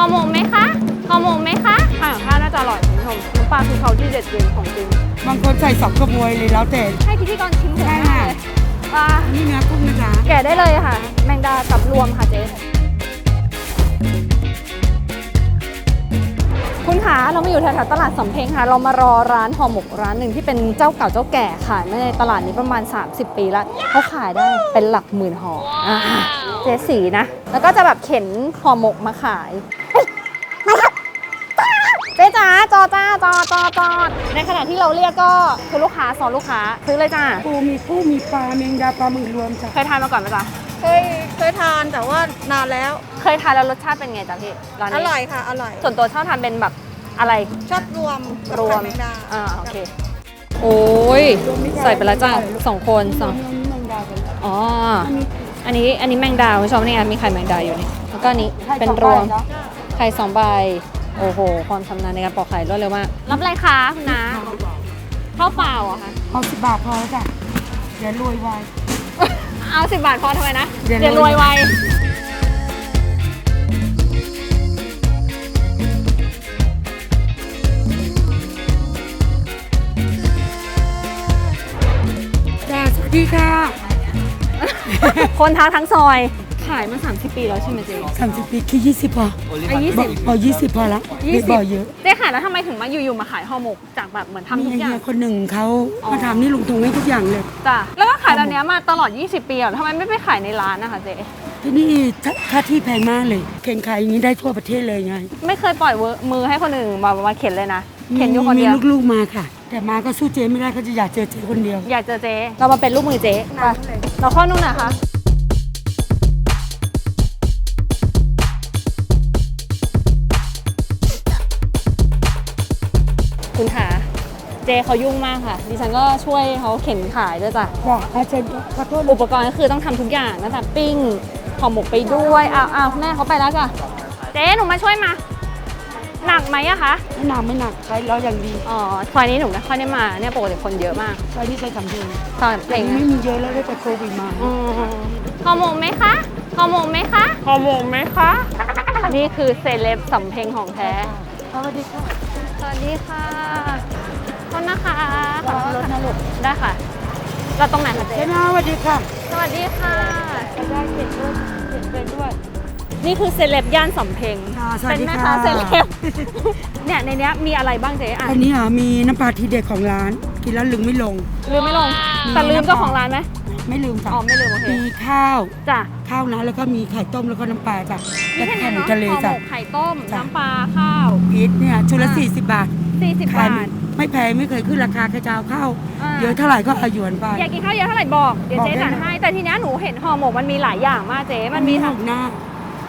ห่อหมกไหมคะห่อหมกไหมคะอ่าข้าวน่าจะอร่อยคุณผู้ชมน้ำปลาคือเขาที่เด็ดจริงของจริงบางคนใส่สองกระบวยเลยแล้วแต่ให้พิธีกรชิมเถอะใช่นะค่ะปลาอันนี่เนื้อกุ้งนะจ๊ะแกะได้เลยค่ะ แมงดากับรวมค่ะเจ๊คุณคะเรามาอยู่แถวๆตลาดสำเพ็งค่ะ เรามารอร้านห่อหมกร้านหนึ่งที่เป็นเจ้าเก่าเจ้าแก่ขายมาในตลาดนี้ประมาณ 30 ปีแล้วเขาขายได้เป็นหลักหมื่นห่ออ่าเจ๊สีนะ แล้วก็จะแบบเข็นห่อหมกมาขายเฮ้ยมาแล้ว เจ๊จ๋าจอจ้าจอจอจอในขณะที่เราเรียกก็คือลูกค้าสอนลูกค้าซื้อเลยจ้าปูมีกุ้งมีปลาแมงดาปลาหมึกรวมจ้ะเคยทานมาก่อนไหมจ๊ะเคยเคยทานแต่ว่านานแล้ว เคยทานแล้วรสชาติเป็นไงจ๊ะพี่ร้านอนี้ร่อยค่ะอร่อย ส่วนตัวชอบทานเป็นแบบอะไรชอบรวมกับรวมไข่แมงดาอ่าโอเคโอ้ยใส่ไปแล้วจ้ะสองคนสองอันนี้แมงดาเป็นอ๋ออันนี้อันนี้อันนี้แมงดาคุณผู้ชมนี่ไงมีไข่แมงดาอยู่นี่แล้วก็อันนี้ไข่เป็นสองรวมใบเนอะไข่สองใบ โอ้โห ความชำนาญในการปอกไข่รวดเร็วมากรับอะไรคะคุณน้าข้าวเปล่าเหรอะคะเอาสิบบาทพอแล้วจ้ะเดี๋ยวรวยไว เอาสิบบาทพอทำไมนะเดี๋ยวเดี๋ยวรวยไวจ้าสวัสดีค่ะ คนท้าทั้งซอย ขายมา 30 ปีแล้วใช่ไหมเจ๊สามสิบปีคือยี่สิบพออายุบสิอบกบอกยี่สิบพอแล้วยี่ไม่สิบบอกเยอะเจ๊ขายแล้วทำไมถึงมาอยู่ๆมาขายห่อหมกจากแบบเหมือนทำมีทุกอย่าง เฮียคนหนึ่งเขาอ๋อมาทำนี่ลุงทงให้ทุกอย่างเลย จ้ะ แล้วก็ขายตอนเนี้ยมาตลอด 20 ปีอะทำไมไม่ไปขายในร้านนะคะเจ๊ ที่นี่ค่าที่แพงมากเลยเข่งขายอย่างนี้ได้ทั่วประเทศเลยไงไม่เคยปล่อยเวอร์มือให้คนอื่นมามาเข็นเลยนะ เข็นอยู่คนเดียว มีลูกๆมาค่ะ แต่มาก็สู้เจ๊ไม่ได้เขาจะอยากเจอเจ๊คนเดียว อยากเจอเจ๊ เรามาเป็นลูกมือเจ๊ไปเราข้อนู่นนะคะ คุณขาเจเขายุ่งมากค่ะ ดิฉันก็ช่วยเขาเข็นขายด้วยจ้ะบอกอาจารย์ขอโทษอุปกรณ์ก็คือต้องทำทุกอย่างตั้งแต่ปิ้งห่อหมกไปด้วยอ้าวอ้าวแม่เขาไปแล้วจ้ะเจ๊หนูมาช่วยมา หนักไหมอะคะไม่หนักไม่หนักใช้แล้วอย่างดีอ๋อซอยนี้หนูไม่ค่อยได้มาเนี่ยปกติคนเยอะมากใช้ที่ใช้สำเพ็งตอนเพลแต่งนี้ไม่มีเยอะแล้วได้แต่โควิดมาอืมห่อหมกไหมคะห่อหมกไหมคะห่อหมกไหมคะนี่คือเซเลบสำเพ็งของแท้สวัสดีค่ะ สวัสดีค่ะขอบคุณนะคะขอรถนะลูกได้ค่ะ เราตรงไหนคะเจ๊เจ๊นาสวัสดีค่ะ สวัสดีค่ะ ได้เก็บด้วยเก็บเป็นด้วย นี่คือเซเลบย่านสำเพ็งค่ะสวัเป็สนดีแม่ค่ะค้าเซเลบเนี่ยในเนี้ยมีอะไรบ้างเจ๊อะอันนี้อะมีน้ำปลาทีเด็ดของร้าน กินแล้วลึงไม่ลง ลืมไม่ลงแต่ลืมเจ้าของร้านไหม ไม่ลืมจ้ะอ๋อไม่ลืมโอเค มีข้าว จ้ะข้าวนะแล้วก็มีไข่ต้มแล้วก็น้ำปลาจ้ะมีและแค่ไข่นี้หมูเนาะทะเลห่อหจ้ะ มกไข่ต้ม จ้ะ น้ำปลาข้าว พีชเนี่ยชุดละอ่า40 บาท40 ขายบาทไม่แพงไม่เคยขึ้นราคาแค่จะเอาข้าวอ่าเยอะเท่าไหร่ก็เอาหยวนไป อยากกินข้าวเยอะเท่าไหร่บอก เดี๋ยวบอกเจ๊ได้จัดเลยให้ แต่ทีเนี้ยหนูเห็นห่อหมกมันมีหลายอย่างมากเจ๊ มันมีหทั้งกหน้า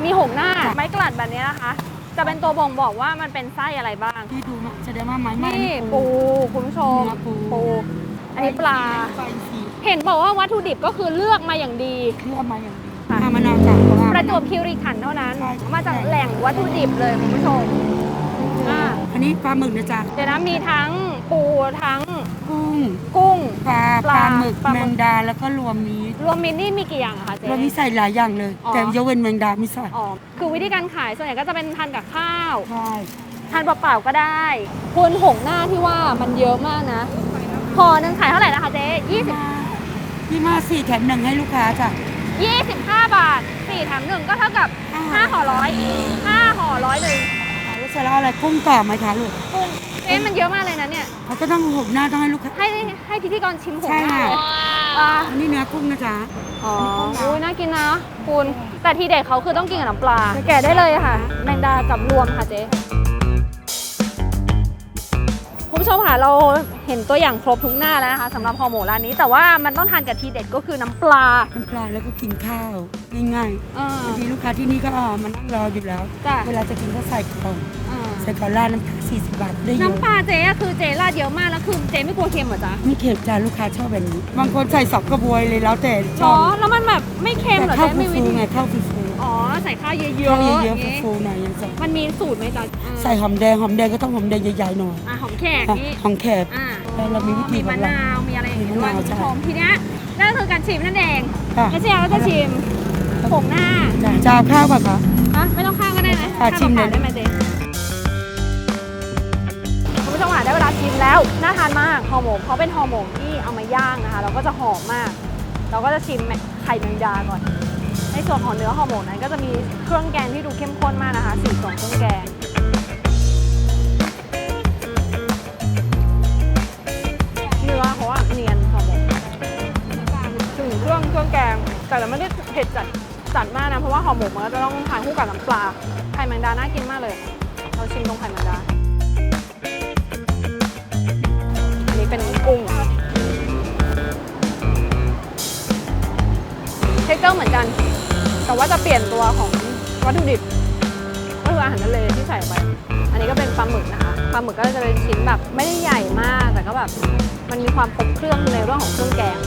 มีหกหน้าไม้กลัดแบบนี้นะคะ จะเป็นตัวบ่งบอกว่ามันเป็นไส้อะไรบ้าง ที่ดูมาแสดงว่าไม้ไม้นี่ปู คุณผู้ชม เนื้อปู ปู อันนี้ปลาไฟสี เห็นบอกว่าวัตถุดิบก็คือเลือกมาอย่างดี เลือกมาอย่างดีค่ะอามะนาวจ้ะเพราว่าประจวบคีรีขันธ์เท่านั้น ใช่ มาจากแหล่งวัตถุดิบเลยคุณผู้ชมอ่าอันนี้ปลาหมึกนะจ๊ะเดี๋ยวนะมีทั้งปูทั้งกุ้งกุ้ง ปลาปปลาลาหมึกปลาหมึกแมงดาแล้วก็รวมมีรวมมินนี่มีกี่อย่างอะคะเจ๊ รวมมีใส่หลายอย่างเลย อ๋อ แต่ยกเว้นแมงดาไม่ใส่อ๋อคือวิธีการขายส่วนใหญ่ก็จะเป็นทานกับข้าวใช่ทานเปล่าๆก็ได้คุณหงหน้าที่ว่ามันเยอะมากนะห่อหนึ่งขายเท่าไหร่นะคะเจ๊ยี่สิบ พี่มาสี่แถมหนึ่งให้ลูกค้าจ้ะยี่สิบห้าบาทสี่แถมหนึ่งก็เท่ากับ อ่าห้าห่อร้อยห้าห่อร้อยหนึ่งแล้วเสร็จแล้วอะไรกุ้งต่อไหมคะลูกกุ้งเอ๊ะมันเยอะมากเลยนะเนี่ย เขาจะต้องหกหน้าต้องให้ลูกค้า ให้ให้พิธีกรชิมหงใช่หน้าค่ะ เลยอ่าอันนี้เนื้อกุ้งนะจ๊ะอ๋ออุ้ยน่ากินนะคุณ แต่ทีเด็ดเขาคือต้องกินกับน้ำปลา แกะได้เลยค่ะ แมงดากับรวมค่ะเจ๊ คุณผู้ชมค่ะเราเห็นตัวอย่างครบทุกหน้าแล้วนะคะสำหรับห่อหมกร้านนี้ แต่ว่ามันต้องทานกับทีเด็ดก็คือน้ำปลา น้ำปลาแล้วก็กินข้าวง่ายอ่าๆบางทีลูกค้าที่นี่ก็มานั่งรออยู่แล้ว จ้ะ เวลาจะกินก็ใส่กล่องอ่าใส่กล่องราดน้ำปลา40 บาทได้เยอะน้ำปลาเจ๊อะคือเจ๊ราดเยอะมากแล้วคือเจ๊ไม่กลัวเค็มเหรอจ๊ะไม่เค็มจ้าลูกค้าชอบแบบนี้ บางคนใส่สองกระบวยเลยแล้วแต่ชหรออบแล้วมันแบบไม่เค็มแต่เหรอข้าวเจ๊ไม่วิฟูธีๆไงข้าวฟู อ๋อใส่ข้าวเยอะๆๆข้าวเยออะย่างงี้ๆฟูๆหน่อยยังใส่มันมีสูตรไหมจ๊ะอ่าใส่หอมแดงหอมแดงก็ต้องหอมแดงใหญ่ๆหน่อยอะหอมแขกอะนี่หอมแขกอ่าแล้วเรามีวิธีมีของมะเรานาวมีอะไรอย่างงี้ด้วยมีมะนาวคุณผู้ชมใช่ทีเนี้ยนั่นก็คือการชิมนั่นเองค่ะแล้วเชียร์ก็จะชิมผงหน้าจ้ะจะเอาข้าวป่ะคะฮะไม่ต้องข้างก็ได้ให้ไหมอะชิมเลยได้ไหมเจ๊คุณผู้ชมค่ะได้เวลาชิมแล้วน่าทานมากห่อหมกเพราะเป็นห่อหมกที่เอามาย่างนะคะเราก็จะหอมมาก เราก็จะชิมไข่แมงดาก่อน ในส่วนของเนื้อห่อหมกนั้นก็จะมีเครื่องแกงที่ดูเข้มข้นมากนะคะสี่ส่วนเครื่องแกงเนื้อเขาอะเนียนห่อหมกถึงเครื่องเครื่องแกง แต่เราไม่ได้เผ็ดจัดจัดมากนะเพราะว่าห่อหมกมันก็จะต้องทานคู่กับน้ำปลาไข่แมงดาน่ากินมากเลย เราชิมตรงไข่แมงดาอันนี้เป็นกุ้งเทคเจอร์เหมือนกัน แต่ว่าจะเปลี่ยนตัวของวัตถุดิบก็คืออาหารทะเลที่ใส่ไป อันนี้ก็เป็นปลาหมึกนะคะปลาหมึกก็จะเป็นชิ้นแบบไม่ได้ใหญ่มาก แต่ก็แบบมันมีความครบเครื่องในเรื่องของเครื่องแกง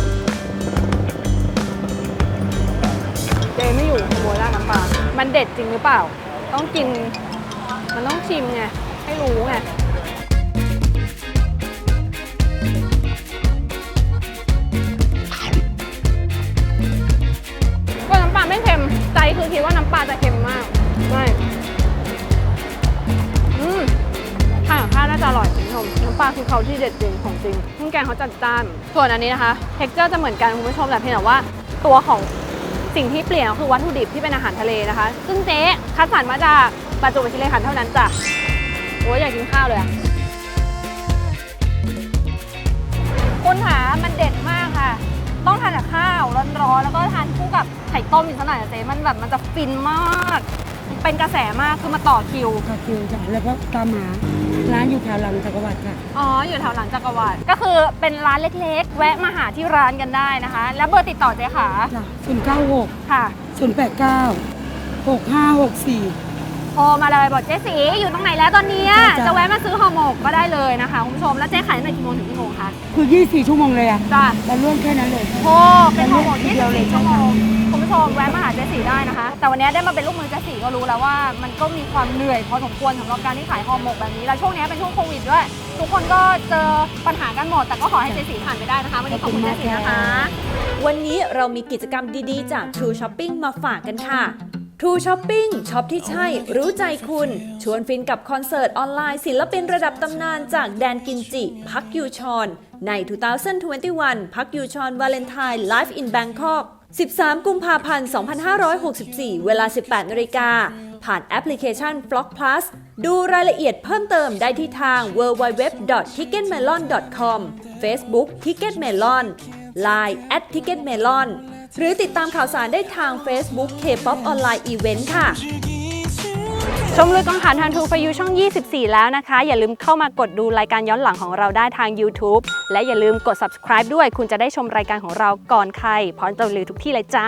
เจไม่อยู่ขโมยร้านน้ำปลามันเด็ดจริงหรือเปล่า ต้องกิน มันต้องชิมไง ให้รู้ไง คือคิดว่าน้ำปลาจะเค็มมากไม่อืมทานกับข้าวน่าจะอร่อยคุณผู้ชมน้ำปลาคือเขาที่เด็ดจริงของจริงเครื่งแกงเขาจัดจ้าน ส่วนอันนี้นะคะเท็กเจอร์จะเหมือนกันคุณผู้ชมแต่เพียงแต่ว่าตัวของสิ่งที่เปลี่ยนก็คือวัตถุดิบที่เป็นอาหารทะเลนะคะ ซึ่งเจ๊คัดสรรมาจากประจวบคีรีขันเท่านั้นจ้ะโอ้ยอยากกินข้าวเลยอะคุณหามันเด็ดมากค่ะ ต้องทานกับข้าวร้อนๆแล้วก็ทานคู่กับไข่ต้มอีกสักหน่อยอะเจ๊มันแบบมันจะฟินมากเป็นกระแสมากคือมาต่อคิว ก็คิวจ้ะแล้วก็ตามหาร้านอยู่แถวหลังจักรวรรดิค่ะ อ๋อ อยู่แถวหลังจักรวรรดิก็คือเป็นร้านเล็กๆ แวะมาหาที่ร้านกันได้นะคะ แล้วเบอร์ติดต่อเจ๊ค่ะจ้ะศูนย์เก้าหกค่ะศูนย์แปดเก้าหกห้าหกสี่โทรมาเลยบอกเจ๊สีอยู่ตรงไหนแล้วตอนเนี้ยจ้ะ จะแวะมาซื้อห่อหมกก็ได้เลยนะคะคุณผู้ชมแล้วเจ๊ขายตั้งแต่กี่โมงถึงกี่โมงคะ คือ 24 ชั่วโมงเลยอะจ้ะแล้วร่วมแค่นั้นเลยโทรเป็นห่อหมกเดียวเลย24ชั่วโมงคุณผู้ชมแวะมาหาเจ๊สีได้นะคะ แต่วันนี้ได้มาเป็นลูกมือเจ๊สีก็รู้แล้วว่ามันก็มีความเหนื่อยพอสมควรสำหรับการที่ขายห่อหมกแบบนี้ แล้วช่วงนี้เป็นช่วงโควิดด้วย ทุกคนก็เจอปัญหากันหมด แต่ก็ขอให้เจ๊สีผ่านไปได้นะคะ วันนี้ขอบคุณเจ๊สีนะคะ วันนี้เรามีกิจกรรมดีๆ จาก True Shopping มาฝากกันค่ะ True Shopping ช็อปที่ใช่ รู้ใจคุณ ชวนฟินกับคอนเสิร์ตออนไลน์ ศิลปินระดับตำนานจากแดนกินจิ พักยูชอนใน 2021 พักยูชอนวาเลนไทน์ Live in Bangkok 13 กุมภาพันธ์ 2564 เวลา 18นาฬิกาผ่านแอปพลิเคชัน Flock Plus ดูรายละเอียดเพิ่มเติมได้ที่ทาง www.ticketmelon.com Facebook Ticketmelon Line at Ticketmelon หรือติดตามข่าวสารได้ทาง Facebook K-POP Online Event ค่ะ ชมลุยกองถ่านทางทูฟยูช่อง 24 แล้วนะคะ อย่าลืมเข้ามากดดูรายการย้อนหลังของเราได้ทาง YouTube และอย่าลืมกด subscribe ด้วย คุณจะได้ชมรายการของเราก่อนใครพร้อมจะลือทุกที่เลยจ้า